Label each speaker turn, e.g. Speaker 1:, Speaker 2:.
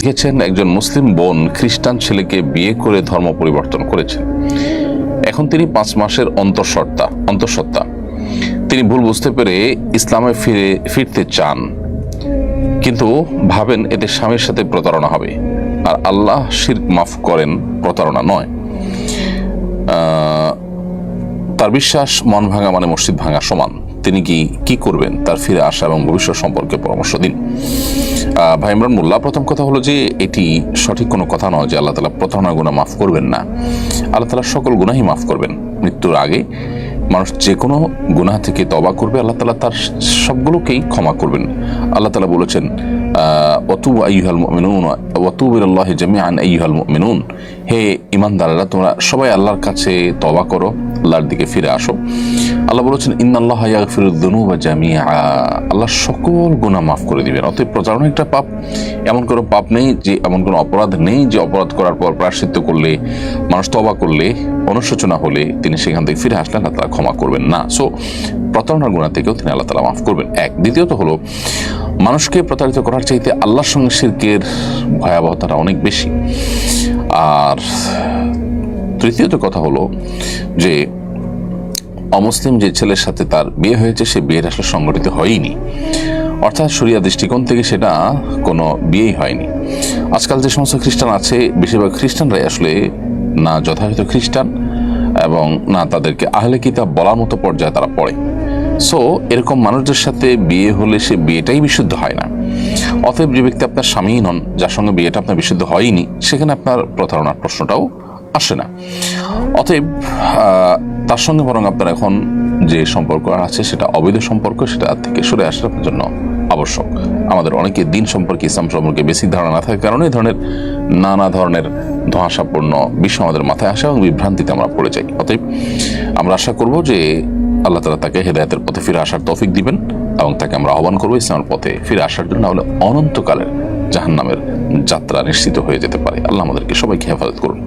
Speaker 1: দেখেছেন একজন মুসলিম বোন খ্রিস্টান ছেলেকে বিয়ে করে ধর্ম পরিবর্তন করেছেন। এখন তিনি পাঁচ মাসের অন্তঃসত্ত্বা অন্তঃসত্ত্বা। তিনি ভুল বুঝতে পেরে ইসলামে ফিরে, ফিরতে চান। কিন্তু ভাবেন এতে স্বামীর সাথে প্রতারণা হবে। আর আল্লাহ শিরক মাফ করেন, প্রতারণা নয়। তার বিশ্বাস মন ভাঙা মানে মসজিদ ভাঙা সমান। তিনি কি কি করবেন? তার ফিরে আসা এবং ভবিষ্যৎ সম্পর্কে পরামর্শ দিন। ভাই ইমরান মোল্লা, প্রথম কথা হলো যে এটি সঠিক কোনো কথা নয় যে আল্লাহ তালা প্রতারণা গুণা মাফ করবেন না। আল্লাহ তালা সকল গুনাহি মাফ করবেন। মৃত্যুর আগে মানুষ যে কোনো গুনাহ থেকে তবা করবে, আল্লাহ তালা তার সবগুলোকেই ক্ষমা করবেন। আল্লাহ তালা বলেছেন অতু আইহাল মিনুন ওয়াতুবিল্লাহ জামিআন আইহাল মিনুন হে ইমানদারেরা, তোমরা সবাই আল্লাহর কাছে তবা করো। আল্লাহর দিকে ফিরে আসো। আল্লাহ বলেছেন, ইন্নাল্লাহ ইয়াগফিরুদ-দুনুবা জামিআ। আল্লাহ সকল গুনাহ মাফ করে দিবেন। অতএব প্রচারণ একটা পাপ। এমন কোনো পাপ নেই যে, এমন কোনো অপরাধ নেই যে, অপরাধ করার পর প্রায়শ্চিত্ত করলে, মানুষ তবা করলে, অনুশোচনা হলে তিনি সেখান থেকে ফিরে আসলে আল্লাহ তালা ক্ষমা করবেন না। সো প্রতারণার গুণা থেকেও তিনি আল্লাহ তালা মাফ করবেন। এক। দ্বিতীয়ত হলো, মানুষকে প্রতারিত করার চাইতে আল্লাহর সঙ্গে শিরকের ভয়াবহতাটা অনেক বেশি। আর তৃতীয়ত কথা হলো যে, অমুসলিম যে ছেলের সাথে তার বিয়ে হয়েছে, সে বিয়ের আসলে সংগঠিত হয়নি। অর্থাৎ সরিয়া দৃষ্টিকোণ থেকে সেটা কোনো বিয়েই হয়নি। আজকাল যে সমস্ত খ্রিস্টান আছে, বেশিরভাগ খ্রিস্টানরাই আসলে না যথাযথ খ্রিস্টান এবং না তাদেরকে আহলে কিতাব বলার মতো পর্যায়ে তারা পড়ে। সো, এরকম মানুষদের সাথে বিয়ে হলে সে বিয়েটাই বিশুদ্ধ হয় না। অতএব যে ব্যক্তি আপনার স্বামীই নন, যার সঙ্গে বিয়েটা আপনার বিশুদ্ধ হয়নি, সেখানে আপনার প্রতারণার প্রশ্নটাও আসে না। অতএব তার সঙ্গে বরং আপনার এখন যে সম্পর্ক আছে, সেটা অবৈধ সম্পর্ক, সেটা থেকে সরে আসা আপনার জন্য আবশ্যক। আমাদের অনেকে দিন সম্পর্কে, ইসলাম সম্পর্কে বেশি ধারণা না থাকার কারণে ধরনের নানা ধরনের ধোঁয়াশাপূর্ণ বিষয় আমাদের মাথায় আসে এবং বিভ্রান্তিতে আমরা পড়ে যাই। অতএব, আমরা আশা করব যে আল্লাহ তালা তাকে হেদায়তের পথে ফিরে আসার তৌফিক দিবেন এবং তাকে আমরা আহ্বান করব ইসলামের পথে ফিরে আসার জন্য। নাহলে অনন্তকালের জাহান্নামের যাত্রা নিশ্চিত হয়ে যেতে পারে। আল্লাহ আমাদেরকে সবাইকে হেফাজত করুন।